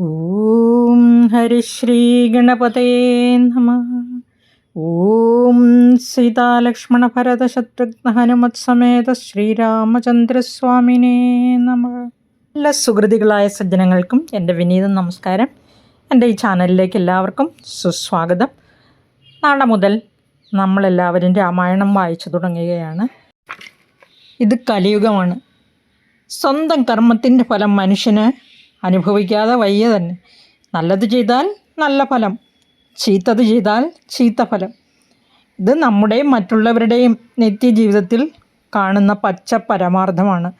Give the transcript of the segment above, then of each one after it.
ഓം ഹരിശ്രീ ഗണപതേ നമ. ഓം സീതാലക്ഷ്മണ ഭരത ശത്രുഘ്ന ഹനുമത് സമേത ശ്രീരാമചന്ദ്രസ്വാമിനേ നമ. എല്ലാ സുഹൃതികളായ സജ്ജനങ്ങൾക്കും എന്റെ വിനീത നമസ്കാരം. എന്റെ ഈ ചാനലിലേക്ക് എല്ലാവർക്കും സുസ്വാഗതം. നാളെ മുതൽ നമ്മളെല്ലാവരും രാമായണം വായിച്ചു തുടങ്ങുകയാണ്. ഇത് കലിയുഗമാണ്. സ്വന്തം കർമ്മത്തിന്റെ ഫലം മനുഷ്യന് അനുഭവിക്കാതെ വയ്യ തന്നെ. നല്ലത് ചെയ്താൽ നല്ല ഫലം ചീത്തത് ചെയ്താൽ ചീത്ത ഫലം. ഇത് നമ്മുടെയും മറ്റുള്ളവരുടെയും നിത്യജീവിതത്തിൽ കാണുന്ന പച്ച പരമാർത്ഥമാണ്.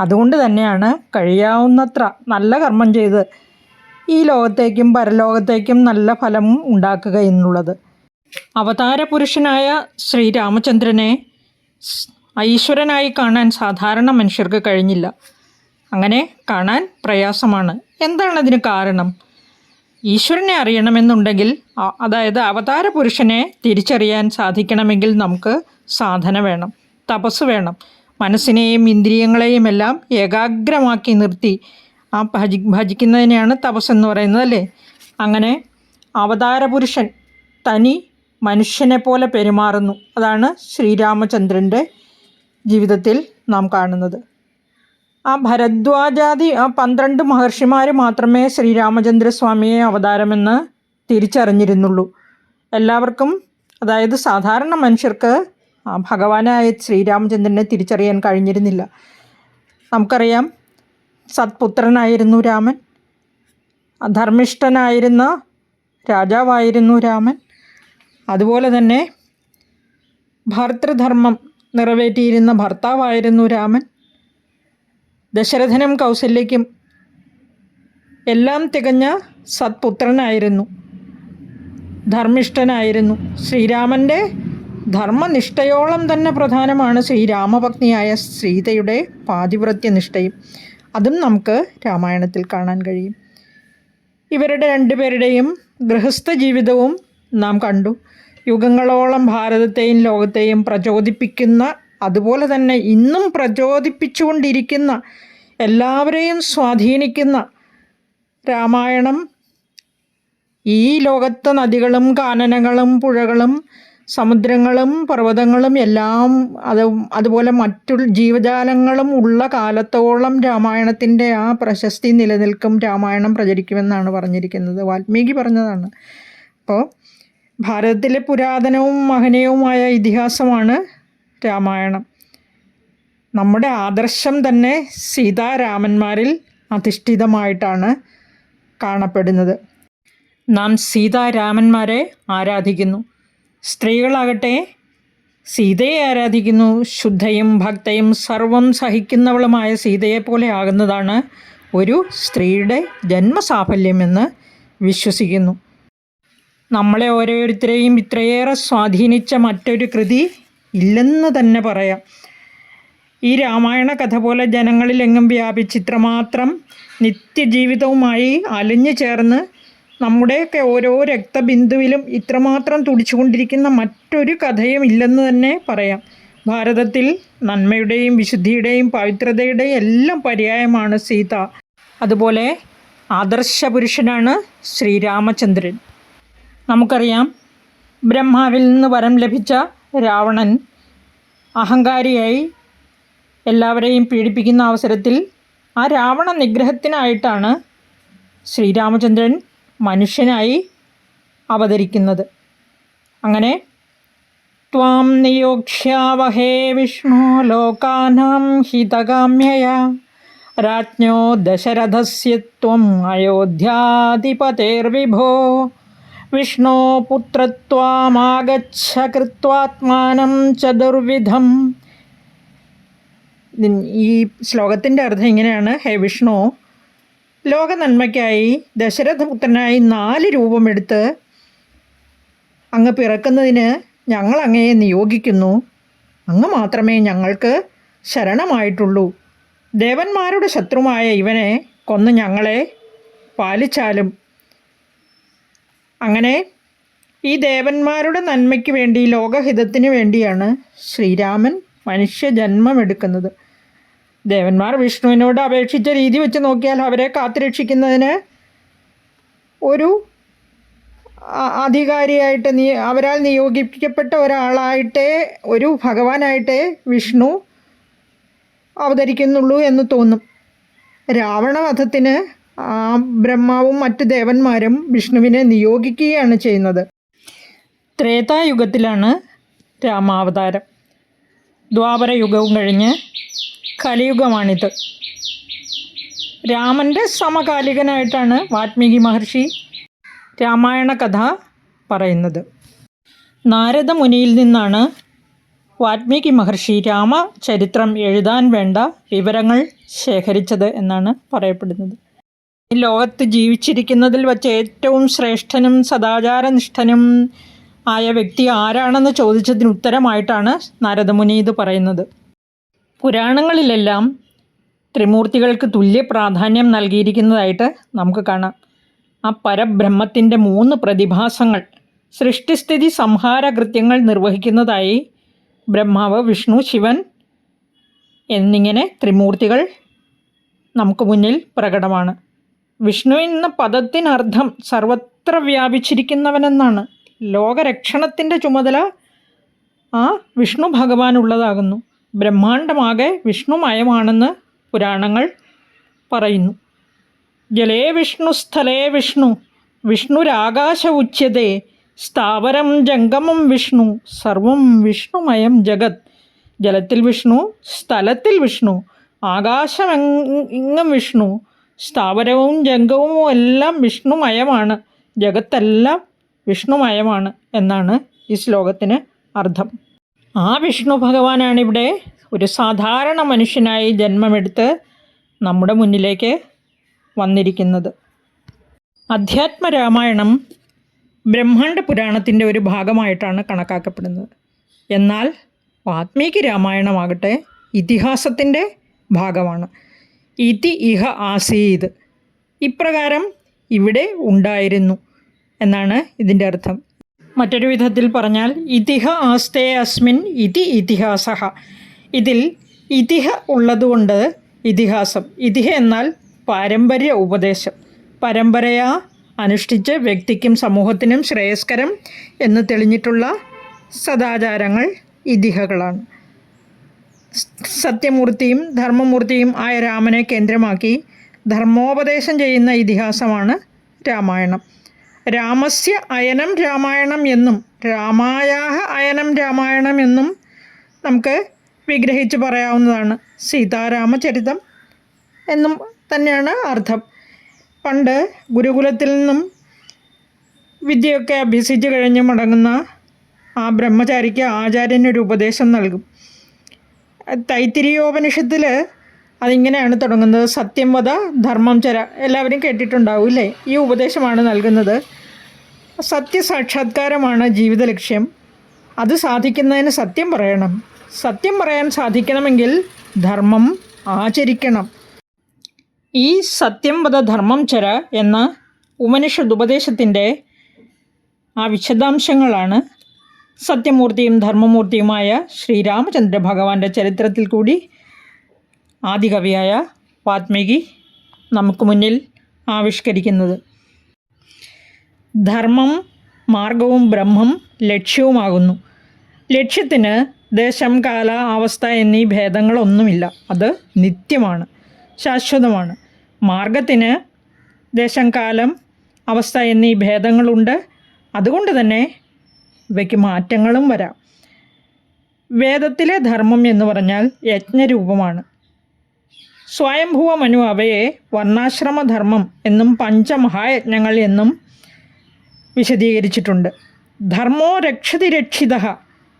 അതുകൊണ്ട് തന്നെയാണ് കഴിയാവുന്നത്ര നല്ല കർമ്മം ചെയ്ത് ഈ ലോകത്തേക്കും പരലോകത്തേക്കും നല്ല ഫലം ഉണ്ടാക്കുക എന്നുള്ളത്. അവതാര പുരുഷനായ ശ്രീരാമചന്ദ്രനെ ഐശ്വരനായി കാണാൻ സാധാരണ മനുഷ്യർക്ക് കഴിഞ്ഞില്ല. അങ്ങനെ കാണാൻ പ്രയാസമാണ്. എന്താണ് അതിന് കാരണം? ഈശ്വരനെ അറിയണമെന്നുണ്ടെങ്കിൽ അതായത് അവതാര പുരുഷനെ തിരിച്ചറിയാൻ സാധിക്കണമെങ്കിൽ നമുക്ക് സാധന വേണം തപസ് വേണം. മനസ്സിനെയും ഇന്ദ്രിയങ്ങളെയും എല്ലാം ഏകാഗ്രമാക്കി നിർത്തി. ആ ഭജി ഭജിക്കുന്നതിനെയാണ് തപസ് എന്ന് പറയുന്നത് അല്ലേ? അങ്ങനെ അവതാര പുരുഷൻ തനി മനുഷ്യനെ പോലെ പെരുമാറുന്നു. അതാണ് ശ്രീരാമചന്ദ്രന്റെ ജീവിതത്തിൽ നാം കാണുന്നത്. ആ ഭരദ്വാജാതി ആ പന്ത്രണ്ട് മഹർഷിമാർ മാത്രമേ ശ്രീരാമചന്ദ്രസ്വാമിയെ അവതാരമെന്ന് തിരിച്ചറിഞ്ഞിരുന്നുള്ളൂ. എല്ലാവർക്കും അതായത് സാധാരണ മനുഷ്യർക്ക് ഭഗവാനായ ശ്രീരാമചന്ദ്രനെ തിരിച്ചറിയാൻ കഴിഞ്ഞിരുന്നില്ല. നമുക്കറിയാം സത്പുത്രനായിരുന്നു രാമൻ ധർമ്മിഷ്ഠനായിരുന്ന രാജാവായിരുന്നു രാമൻ. അതുപോലെ തന്നെ ഭർത്തൃധർമ്മം നിറവേറ്റിയിരുന്ന ഭർത്താവായിരുന്നു രാമൻ. ദശരഥനും കൗസല്യയ്ക്കും എല്ലാം തികഞ്ഞ സത്പുത്രനായിരുന്നു. ധർമ്മിഷ്ഠനായിരുന്നു. ശ്രീരാമന്റെ ധർമ്മനിഷ്ഠയോളം തന്നെ പ്രധാനമാണ് ശ്രീരാമപത്നിയായ സീതയുടെ പാതിവ്രത്യനിഷ്ഠയും. അതും നമുക്ക് രാമായണത്തിൽ കാണാൻ കഴിയും. ഇവരുടെ രണ്ടുപേരുടെയും ഗൃഹസ്ഥ ജീവിതവും നാം കണ്ടു. യുഗങ്ങളോളം ഭാരതത്തെയും ലോകത്തെയും പ്രചോദിപ്പിക്കുന്ന അതുപോലെ തന്നെ ഇന്നും പ്രചോദിപ്പിച്ചുകൊണ്ടിരിക്കുന്ന എല്ലാവരെയും സ്വാധീനിക്കുന്ന രാമായണം ഈ ലോകത്തെ നദികളും കാനനങ്ങളും പുഴകളും സമുദ്രങ്ങളും പർവതങ്ങളും എല്ലാം അത് അതുപോലെ മറ്റു ജീവജാലങ്ങളും ഉള്ള കാലത്തോളം രാമായണത്തിന്റെ ആ പ്രശസ്തി നിലനിൽക്കും രാമായണം പ്രചരിക്കുമെന്നാണ് പറഞ്ഞിരിക്കുന്നത്. വാൽമീകി പറഞ്ഞതാണ്. അപ്പോൾ ഭാരതത്തിലെ പുരാതനവും മഹനീയവുമായ ഇതിഹാസമാണ് രാമായണം. നമ്മുടെ ആദർശം തന്നെ സീതാരാമന്മാരിൽ അധിഷ്ഠിതമായിട്ടാണ് കാണപ്പെടുന്നത്. നാം സീതാരാമന്മാരെ ആരാധിക്കുന്നു. സ്ത്രീകളാകട്ടെ സീതയെ ആരാധിക്കുന്നു. ശുദ്ധയും ഭക്തയും സർവം സഹിക്കുന്നവളുമായ സീതയെ പോലെ ആകുന്നതാണ് ഒരു സ്ത്രീയുടെ ജന്മസാഫല്യമെന്ന് വിശ്വസിക്കുന്നു. നമ്മളെ ഓരോരുത്തരെയും ഇത്രയേറെ സ്വാധീനിച്ച മറ്റൊരു കൃതി ഇല്ലെന്ന് തന്നെ പറയാം. ഈ രാമായണ കഥ പോലെ ജനങ്ങളിലെങ്ങും വ്യാപിച്ച് ഇത്രമാത്രം നിത്യജീവിതവുമായി അലിഞ്ഞു ചേർന്ന് നമ്മുടെയൊക്കെ ഓരോ രക്തബിന്ദുവിലും ഇത്രമാത്രം തുടിച്ചുകൊണ്ടിരിക്കുന്ന മറ്റൊരു കഥയും ഇല്ലെന്ന് തന്നെ പറയാം. ഭാരതത്തിൽ നന്മയുടെയും വിശുദ്ധിയുടെയും പവിത്രതയുടെയും എല്ലാം പര്യായമാണ് സീത. അതുപോലെ ആദർശ പുരുഷനാണ് ശ്രീരാമചന്ദ്രൻ. നമുക്കറിയാം ബ്രഹ്മാവിൽ നിന്ന് വരം ലഭിച്ച രാവണൻ അഹങ്കാരിയായി എല്ലാവരെയും പീഡിപ്പിക്കുന്ന അവസരത്തിൽ ആ രാവണ നിഗ്രഹത്തിനായിട്ടാണ് ശ്രീരാമചന്ദ്രൻ മനുഷ്യനായി അവതരിക്കുന്നത്. അങ്ങനെ ത്വാം നിയോക്ഷ്യാവഹേ വിഷ്ണു ലോകാനാം ഹിതകാമ്യയ രാജ്ഞോ ദശരഥസ്യത്വം അയോധ്യാധിപതേർവിഭോ വിഷ്ണോ പുത്രത്വാമാഗച്ഛ കൃത്വാത്മാനം ചതുർവിധം ഈ ശ്ലോകത്തിന്റെ അർത്ഥം ഇങ്ങനെയാണ്. ഹേ വിഷ്ണു ലോക നന്മയ്ക്കായി ദശരഥപുത്രനായി നാല് രൂപമെടുത്ത് അങ്ങ് പിറക്കുന്നതിന് ഞങ്ങൾ അങ്ങയെ നിയോഗിക്കുന്നു. അങ്ങ് മാത്രമേ ഞങ്ങൾക്ക് ശരണമായിട്ടുള്ളൂ. ദേവന്മാരുടെ ശത്രുമായ ഇവനെ കൊന്ന് ഞങ്ങളെ പാലിച്ചാലും അങ്ങനെ ഈ ദേവന്മാരുടെ നന്മയ്ക്ക് വേണ്ടി ലോകഹിതത്തിന് വേണ്ടിയാണ് ശ്രീരാമൻ മനുഷ്യജന്മമെടുക്കുന്നത്. ദേവന്മാർ വിഷ്ണുവിനോട് അപേക്ഷിച്ച രീതി വെച്ച് നോക്കിയാൽ അവരെ കാത്തുരക്ഷിക്കുന്നതിന് ഒരു അധികാരിയായിട്ട് നീ അവരാൽ നിയോഗിക്കപ്പെട്ട ഒരാളായിട്ടേ ഒരു ഭഗവാനായിട്ടേ വിഷ്ണു അവതരിക്കുന്നുള്ളൂ എന്ന് തോന്നും. രാവണവധത്തിന് ബ്രഹ്മാവും മറ്റ് ദേവന്മാരും വിഷ്ണുവിനെ നിയോഗിക്കുകയാണ് ചെയ്യുന്നത്. ത്രേതായുഗത്തിലാണ് രാമാവതാരം. ദ്വാപര യുഗവും കഴിഞ്ഞ് കലിയുഗമാണിത്. രാമന്റെ സമകാലികനായിട്ടാണ് വാത്മീകി മഹർഷി രാമായണ കഥ പറയുന്നത്. നാരദ മുനിയിൽ നിന്നാണ് വാത്മീകി മഹർഷി രാമചരിത്രം എഴുതാൻ വേണ്ട വിവരങ്ങൾ ശേഖരിച്ചത് എന്നാണ് പറയപ്പെടുന്നത്. ലോകത്ത് ജീവിച്ചിരിക്കുന്നതിൽ വച്ച് ഏറ്റവും ശ്രേഷ്ഠനും സദാചാരനിഷ്ഠനും ആയ വ്യക്തി ആരാണെന്ന് ചോദിച്ചതിന് ഉത്തരമായിട്ടാണ് നാരദമുനി ഇത് പറയുന്നത്. പുരാണങ്ങളിലെല്ലാം ത്രിമൂർത്തികൾക്ക് തുല്യ പ്രാധാന്യം നൽകിയിരിക്കുന്നതായിട്ട് നമുക്ക് കാണാം. ആ പരബ്രഹ്മത്തിന്റെ മൂന്ന് പ്രതിഭാസങ്ങൾ സൃഷ്ടിസ്ഥിതി സംഹാര കൃത്യങ്ങൾ നിർവഹിക്കുന്നതായി ബ്രഹ്മാവ് വിഷ്ണു ശിവൻ എന്നിങ്ങനെ ത്രിമൂർത്തികൾ നമുക്ക് മുന്നിൽ പ്രകടമാണ്. വിഷ്ണു എന്ന പദത്തിനർത്ഥം സർവത്ര വ്യാപിച്ചിരിക്കുന്നവനെന്നാണ്. ലോകരക്ഷണത്തിന്റെ ചുമതല ആ വിഷ്ണു ഭഗവാനുള്ളതാകുന്നു. ബ്രഹ്മാണ്ടമാകെ വിഷ്ണുമയമാണെന്ന് പുരാണങ്ങൾ പറയുന്നു. ജലേ വിഷ്ണു സ്ഥലേ വിഷ്ണു വിഷ്ണുരാകാശ ഉച്യതേ സ്ഥാവരം ജംഗമം വിഷ്ണു സർവം വിഷ്ണുമയം ജഗത്. ജലത്തിൽ വിഷ്ണു സ്ഥലത്തിൽ വിഷ്ണു ആകാശമെങ്ങും വിഷ്ണു സ്ഥാവരവും ജംഗവും എല്ലാം വിഷ്ണുമയമാണ്. ജഗത്തെല്ലാം വിഷ്ണുമയമാണ് എന്നാണ് ഈ ശ്ലോകത്തിന് അർത്ഥം. ആ വിഷ്ണു ഭഗവാനാണിവിടെ ഒരു സാധാരണ മനുഷ്യനായി ജന്മമെടുത്ത് നമ്മുടെ മുന്നിലേക്ക് വന്നിരിക്കുന്നത്. അധ്യാത്മരാമായണം ബ്രഹ്മാണ്ഡ പുരാണത്തിന്റെ ഒരു ഭാഗമായിട്ടാണ് കണക്കാക്കപ്പെടുന്നത്. എന്നാൽ വാത്മീകി രാമായണമാകട്ടെ ഇതിഹാസത്തിന്റെ ഭാഗമാണ്. ഇതി ഇഹ ആസീത്. ഇപ്രകാരം ഇവിടെ ഉണ്ടായിരുന്നു എന്നാണ് ഇതിന്റെ അർത്ഥം. മറ്റൊരു വിധത്തിൽ പറഞ്ഞാൽ ഇതിഹ ആസ്തേ അസ്മിൻ ഇതി ഇതിഹാസ ഇതിൽ ഇതിഹ ഉള്ളതുകൊണ്ട് ഇതിഹാസം. ഇതിഹ എന്നാൽ പാരമ്പര്യ ഉപദേശം. പരമ്പരയാ അനുഷ്ഠിച്ച് വ്യക്തിക്കും സമൂഹത്തിനും ശ്രേയസ്കരം എന്ന് തെളിഞ്ഞിട്ടുള്ള സദാചാരങ്ങൾ ഇതിഹകളാണ്. സത്യമൂർത്തിയും ധർമ്മമൂർത്തിയും ആയ രാമനെ കേന്ദ്രമാക്കി ധർമ്മോപദേശം ചെയ്യുന്ന ഇതിഹാസമാണ് രാമായണം. രാമസ്യ അയനം രാമായണം എന്നും രാമായാഹ അയനം രാമായണം എന്നും നമുക്ക് വിഗ്രഹിച്ച് പറയാവുന്നതാണ് സീതാരാമചരിതം എന്നും തന്നെയാണ് അർത്ഥം. പണ്ട് ഗുരുകുലത്തിൽ നിന്നും വിദ്യയൊക്കെ അഭ്യസിച്ച് കഴിഞ്ഞ് മടങ്ങുന്ന ആ ബ്രഹ്മചാരിക്ക് ആചാര്യനൊരു ഉപദേശം നൽകും. തൈത്തിരിയോപനിഷത്തിൽ അതിങ്ങനെയാണ് തുടങ്ങുന്നത്. സത്യം വധ ധർമ്മം ചര എല്ലാവരും കേട്ടിട്ടുണ്ടാവും അല്ലേ ഈ ഉപദേശമാണ് നൽകുന്നത്. സത്യസാക്ഷാത്കാരമാണ് ജീവിത ലക്ഷ്യം. അത് സാധിക്കുന്നതിന് സത്യം പറയണം. സത്യം പറയാൻ സാധിക്കണമെങ്കിൽ ധർമ്മം ആചരിക്കണം. ഈ സത്യം വധ ധർമ്മം ചര എന്ന ഉപനിഷദ് ഉപദേശത്തിന്റെ ആ വിശദാംശങ്ങളാണ് സത്യമൂർത്തിയും ധർമ്മമൂർത്തിയുമായ ശ്രീരാമചന്ദ്ര ഭഗവാന്റെ ചരിത്രത്തിൽ കൂടി ആദികവിയായ വാത്മീകി നമുക്ക് മുന്നിൽ ആവിഷ്കരിക്കുന്നത്. ധർമ്മം മാർഗവും ബ്രഹ്മം ലക്ഷ്യവുമാകുന്നു. ലക്ഷ്യത്തിന് ദേശം കാല അവസ്ഥ എന്നീ ഭേദങ്ങളൊന്നുമില്ല. അത് നിത്യമാണ് ശാശ്വതമാണ്. മാർഗത്തിന് ദേശം കാലം അവസ്ഥ എന്നീ ഭേദങ്ങളുണ്ട്. അതുകൊണ്ട് തന്നെ ഇവയ്ക്ക് മാറ്റങ്ങളും വരാം. വേദത്തിലെ ധർമ്മം എന്ന് പറഞ്ഞാൽ യജ്ഞരൂപമാണ്. സ്വയംഭൂവ മനു അവയെ വർണാശ്രമധർമ്മം എന്നും പഞ്ചമഹായജ്ഞങ്ങൾ എന്നും വിശദീകരിച്ചിട്ടുണ്ട്. ധർമ്മോ രക്ഷതി രക്ഷിത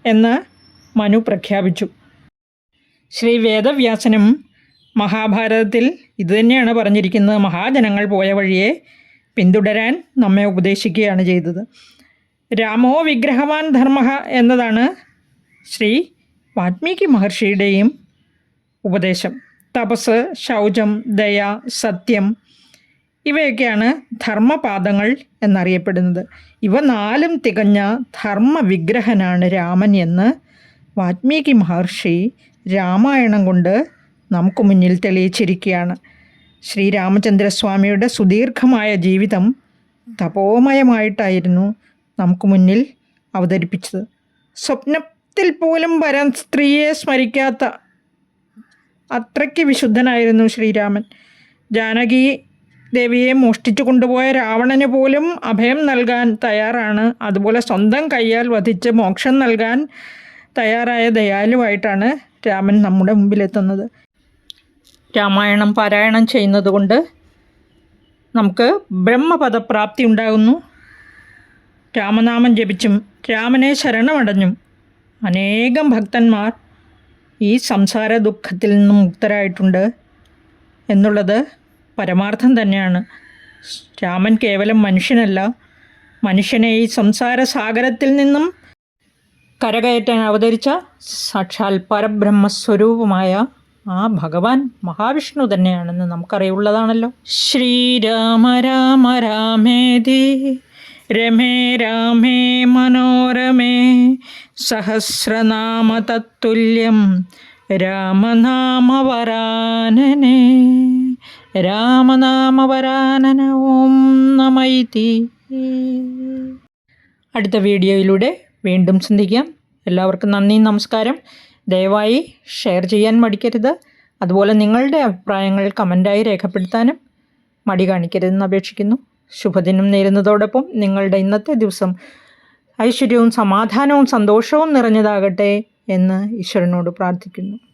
എന്ന് മനു പ്രഖ്യാപിച്ചു. ശ്രീ വേദവ്യാസനും മഹാഭാരതത്തിൽ ഇതുതന്നെയാണ് പറഞ്ഞിരിക്കുന്നത്. മഹാജനങ്ങൾ പോയ വഴിയെ പിന്തുടരാൻ നമ്മെ ഉപദേശിക്കുകയാണ് ചെയ്തത്. രാമോ വിഗ്രഹവാൻ ധർമ്മ എന്നതാണ് ശ്രീ വാത്മീകി മഹർഷിയുടെയും ഉപദേശം. തപസ് ശൗചം ദയ സത്യം ഇവയൊക്കെയാണ് ധർമ്മപാദങ്ങൾ എന്നറിയപ്പെടുന്നത്. ഇവ നാലും തികഞ്ഞ ധർമ്മവിഗ്രഹനാണ് രാമൻ എന്ന് വാത്മീകി മഹർഷി രാമായണം കൊണ്ട് നമുക്ക് മുന്നിൽ തെളിയിച്ചിരിക്കുകയാണ്. ശ്രീരാമചന്ദ്രസ്വാമിയുടെ സുദീർഘമായ ജീവിതം തപോമയമായിട്ടായിരുന്നു. നമുക്ക് മുന്നിൽ അവതരിപ്പിച്ചത്. സ്വപ്നത്തിൽ പോലും വരാൻ സ്ത്രീയെ സ്മരിക്കാത്ത അത്രയ്ക്ക് വിശുദ്ധനായിരുന്നു ശ്രീരാമൻ. ജാനകി ദേവിയെ മോഷ്ടിച്ചു കൊണ്ടുപോയ രാവണന് പോലും അഭയം നൽകാൻ തയ്യാറാണ്. അതുപോലെ സ്വന്തം കൈയാൽ വധിച്ച് മോക്ഷം നൽകാൻ തയ്യാറായ ദയാലുവായിട്ടാണ് രാമൻ നമ്മുടെ മുമ്പിലെത്തുന്നത്. രാമായണം പാരായണം ചെയ്യുന്നതുകൊണ്ട് നമുക്ക് ബ്രഹ്മപദപ്രാപ്തി ഉണ്ടാകുന്നു. രാമനാമം ജപിച്ചും രാമനെ ശരണമടഞ്ഞും അനേകം ഭക്തന്മാർ ഈ സംസാര ദുഃഖത്തിൽ നിന്നും മുക്തരായിട്ടുണ്ട് എന്നുള്ളത് പരമാർത്ഥം തന്നെയാണ്. രാമൻ കേവലം മനുഷ്യനല്ല. മനുഷ്യനെ ഈ സംസാര സാഗരത്തിൽ നിന്നും കരകയറ്റാൻ അവതരിച്ച സാക്ഷാൽ പരബ്രഹ്മസ്വരൂപമായ ആ ഭഗവാൻ മഹാവിഷ്ണു തന്നെയാണെന്ന് നമുക്കറിയുള്ളതാണല്ലോ ശ്രീരാമ രാമ രാമേതി രമേ രാമേ മനോരമേ സഹസ്രനാമ തത്തുല്യം രാമനാമവരാനനെ. രാമനാമവരാനന ഓം നമൈതി അടുത്ത വീഡിയോയിലൂടെ വീണ്ടും ചിന്തിക്കാം എല്ലാവർക്കും നന്ദി നമസ്കാരം. ദയവായി ഷെയർ ചെയ്യാൻ മടിക്കരുത്. അതുപോലെ നിങ്ങളുടെ അഭിപ്രായങ്ങൾ കമന്റായി രേഖപ്പെടുത്താനും മടി കാണിക്കരുതെന്ന് അപേക്ഷിക്കുന്നു. ശുഭദിനം നേരുന്നതോടൊപ്പം നിങ്ങളുടെ ഇന്നത്തെ ദിവസം ഐശ്വര്യവും സമാധാനവും സന്തോഷവും നിറഞ്ഞതാകട്ടെ എന്ന് ഈശ്വരനോട് പ്രാർത്ഥിക്കുന്നു.